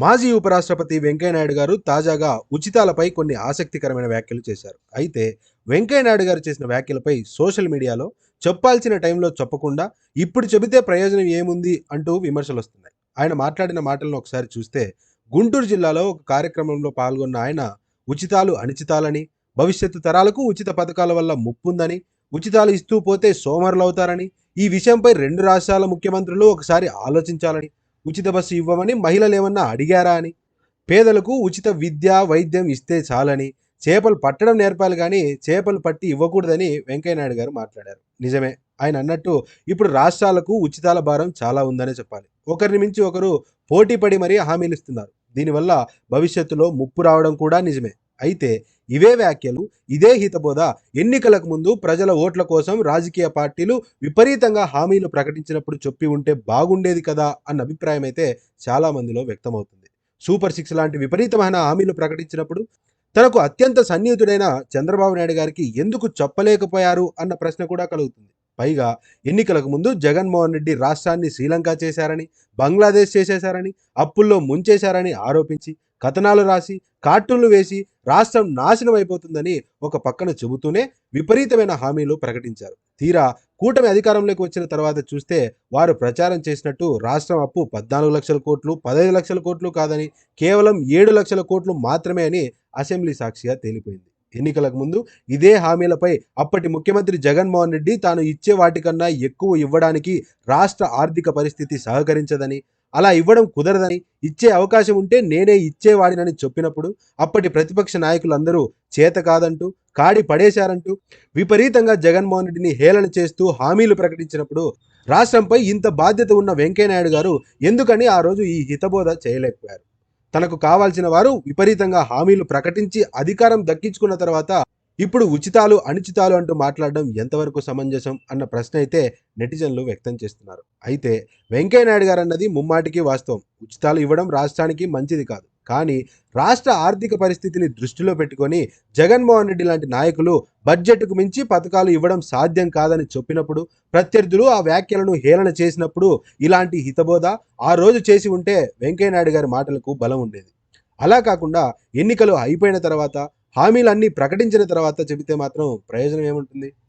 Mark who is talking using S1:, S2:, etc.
S1: మాజీ ఉపరాష్ట్రపతి వెంకయ్యనాయుడు గారు తాజాగా ఉచితాలపై కొన్ని ఆసక్తికరమైన వ్యాఖ్యలు చేశారు. అయితే వెంకయ్యనాయుడు గారు చేసిన వ్యాఖ్యలపై సోషల్ మీడియాలో చెప్పాల్సిన టైంలో చెప్పకుండా ఇప్పుడు చెబితే ప్రయోజనం ఏముంది అంటూ విమర్శలు వస్తున్నాయి. ఆయన మాట్లాడిన మాటలను ఒకసారి చూస్తే గుంటూరు జిల్లాలో ఒక కార్యక్రమంలో పాల్గొన్న ఆయన ఉచితాలు అనిచితాలని భవిష్యత్తు తరాలకు ఉచిత పథకాల వల్ల ముప్పుందని ఉచితాలు ఇస్తూ పోతే సోమరులవుతారని ఈ విషయంపై రెండు రాష్ట్రాల ముఖ్యమంత్రులు ఒకసారి ఆలోచించాలని ఉచిత బస్సు ఇవ్వమని మహిళలు ఏమన్నా అడిగారా అని? పేదలకు ఉచిత విద్య వైద్యం ఇస్తే చాలని చేపలు పట్టడం నేర్పాలి కానీ చేపలు పట్టి ఇవ్వకూడదని వెంకయ్యనాయుడు గారు మాట్లాడారు. నిజమే ఆయన అన్నట్టు ఇప్పుడు రాష్ట్రాలకు ఉచితాల భారం చాలా ఉందనే చెప్పాలి. ఒకరిని మించి ఒకరు పోటీ పడి మరీ హామీలు ఇస్తున్నారు. దీనివల్ల భవిష్యత్తులో ముప్పు రావడం కూడా నిజమే. అయితే ఇవే వ్యాఖ్యలు ఇదే హితబోధ. ఎన్నికలకు ముందు ప్రజల ఓట్ల కోసం రాజకీయ పార్టీలు విపరీతంగా హామీలు ప్రకటించినప్పుడు చెప్పి ఉంటే బాగుండేది కదా అన్న అభిప్రాయం అయితే చాలా మందిలో వ్యక్తమవుతుంది. సూపర్ సిక్స్ లాంటి విపరీతమైన హామీలు ప్రకటించినప్పుడు తనకు అత్యంత సన్నిహితుడైన చంద్రబాబు నాయుడు గారికి ఎందుకు చెప్పలేకపోయారు అన్న ప్రశ్న కూడా కలుగుతుంది. పైగా ఎన్నికలకు ముందు జగన్మోహన్ రెడ్డి రాష్ట్రాన్ని శ్రీలంక చేశారని బంగ్లాదేశ్ చేసేశారని అప్పుల్లో ముంచేశారని ఆరోపించి కథనాలు రాసి కార్టూన్లు వేసి రాష్ట్రం నాశనం అయిపోతుందని ఒక పక్కన చెబుతూనే విపరీతమైన హామీలు ప్రకటించారు. తీరా కూటమి అధికారంలోకి వచ్చిన తర్వాత చూస్తే వారు ప్రచారం చేసినట్టు రాష్ట్రం అప్పు పద్నాలుగు లక్షల కోట్లు పదహైదు లక్షల కోట్లు కాదని కేవలం ఏడు లక్షల కోట్లు మాత్రమే అని అసెంబ్లీ సాక్షిగా తేలిపోయింది. ఎన్నికలకు ముందు ఇదే హామీలపై అప్పటి ముఖ్యమంత్రి జగన్మోహన్ రెడ్డి తాను ఇచ్చే వాటికన్నా ఎక్కువ ఇవ్వడానికి రాష్ట్ర ఆర్థిక పరిస్థితి సహకరించదని అలా ఇవ్వడం కుదరదని ఇచ్చే అవకాశం ఉంటే నేనే ఇచ్చేవాడినని చెప్పినప్పుడు అప్పటి ప్రతిపక్ష నాయకులందరూ చేత కాదంటూ కాడి పడేశారంటూ విపరీతంగా జగన్మోహన్ రెడ్డిని హేళన చేస్తూ హామీలు ప్రకటించినప్పుడు రాష్ట్రంపై ఇంత బాధ్యత ఉన్న వెంకయ్యనాయుడు గారు ఎందుకని ఆ రోజు ఈ హితబోధ చేయలేకపోయారు? తనకు కావాల్సిన వారు విపరీతంగా హామీలు ప్రకటించి అధికారం దక్కించుకున్న తర్వాత ఇప్పుడు ఉచితాలు అనిచితాలు అంటూ మాట్లాడడం ఎంతవరకు సమంజసం అన్న ప్రశ్న అయితే నెటిజన్లు వ్యక్తం చేస్తున్నారు. అయితే వెంకయ్యనాయుడు గారు అన్నది ముమ్మాటికి వాస్తవం. ఉచితాలు ఇవ్వడం రాష్ట్రానికి మంచిది కాదు. కానీ రాష్ట్ర ఆర్థిక పరిస్థితిని దృష్టిలో పెట్టుకొని జగన్మోహన్ రెడ్డి లాంటి నాయకులు బడ్జెట్కు మించి పథకాలు ఇవ్వడం సాధ్యం కాదని చెప్పినప్పుడు ప్రత్యర్థులు ఆ వ్యాఖ్యలను హేళన చేసినప్పుడు ఇలాంటి హితబోధ ఆ రోజు చేసి ఉంటే వెంకయ్యనాయుడు గారి మాటలకు బలం ఉండేది. అలా కాకుండా ఎన్నికలు అయిపోయిన తర్వాత హామీలన్నీ ప్రకటించిన తర్వాత చెబితే మాత్రం ప్రయోజనం ఏముంటుంది?